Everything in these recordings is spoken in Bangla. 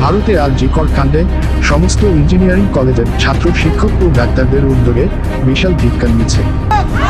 ভারতে আজ জিকর কাণ্ডে সমস্ত ইঞ্জিনিয়ারিং কলেজের ছাত্র শিক্ষক ও ডাক্তারদের উদ্যোগে বিশাল ধিক্কার মিছে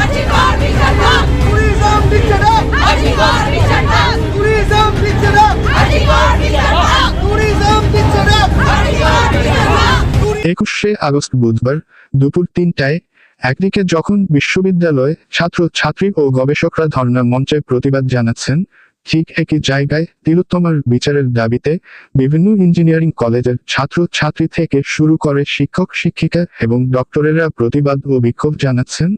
আজিগর বিচারক ট্যুরিজম লিখছে না আজিগর বিচারক ট্যুরিজম লিখছে না আজিগর বিচারক ট্যুরিজম লিখছে না আজিগর বিচারক একুশে আগস্ট বুধবার দুপুর তিনটায় একদিকে যখন বিশ্ববিদ্যালয়ে ছাত্র ছাত্রী ও গবেষকরা ধর্ণা মঞ্চে প্রতিবাদ জানাচ্ছেন ঠিক একই জায়গায় তিলোত্তমার বিচারের দাবিতে বিভিন্ন ইঞ্জিনিয়ারিং কলেজের ছাত্র ছাত্রী থেকে শুরু করে শিক্ষক, শিক্ষিকা এবং ডক্টরেরা প্রতিবাদ ও বিক্ষোভ জানাচ্ছেন।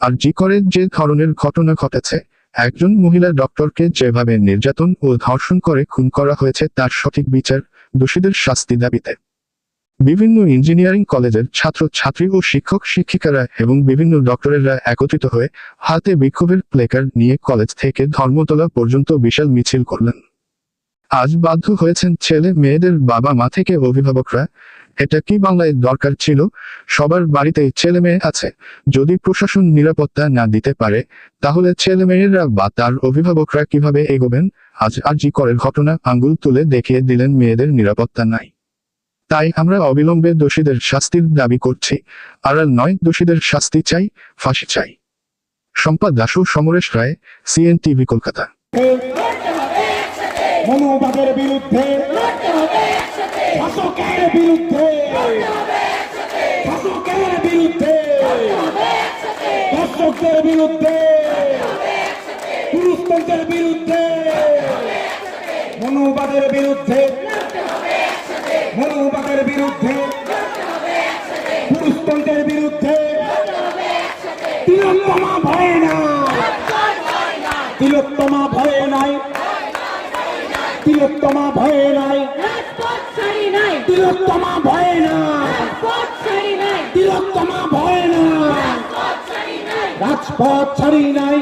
আর জি করে যে ধরনের ঘটনা ঘটেছে, একজন মহিলা ডক্টরকে যেভাবে নির্যাতন ও ধর্ষণ করে খুন করা হয়েছে তার সঠিক বিচার দোষীদের শাস্তি দাবিতে। বিভিন্ন ইঞ্জিনিয়ারিং কলেজের ছাত্র ছাত্রী ও শিক্ষক শিক্ষিকারা এবং বিভিন্ন ডক্টরেরা একত্রিত হয়ে হাতে বিক্ষোভের প্লেকার নিয়ে কলেজ থেকে ধর্মতলা পর্যন্ত বিশাল মিছিল করলেন। আজ বাধ্য হয়েছেন ছেলে মেয়েদের বাবা মা থেকে অভিভাবকরা, এটা কি বাংলায় দরকার ছিল? সবার বাড়িতেই ছেলে মেয়ে আছে। যদি প্রশাসন নিরাপত্তা না দিতে পারে, তাহলে ছেলে মেয়েরা বা তার অভিভাবকরা কীভাবে এগোবেন? আজ আরজি করের ঘটনা আঙ্গুল তুলে দেখিয়ে দিলেন মেয়েদের নিরাপত্তা নাই। তাই আমরা অবিলম্বে দোষীদের শাস্তির দাবি করছি। আড়াল নয়, দোষীদের শাস্তি চাই, ফাঁসি চাই। সম্পাদ দাসু সমরেশ রায় সিএন টিভি কলকাতা পুরুষতন্ত্রের বিরুদ্ধে, মনুবাদের বিরুদ্ধে বিরুদ্ধে। পুরুষতন্ত্রের বিরুদ্ধে। তিলোত্তমা ভয় না তিলোত্তমা ভয় নাই। তিলোত্তমা ভয়ে নাই। তিলোত্তমা ভয়ে না তিলোত্তমা ভয়ে না রাজপথ ছাড়ি নাই।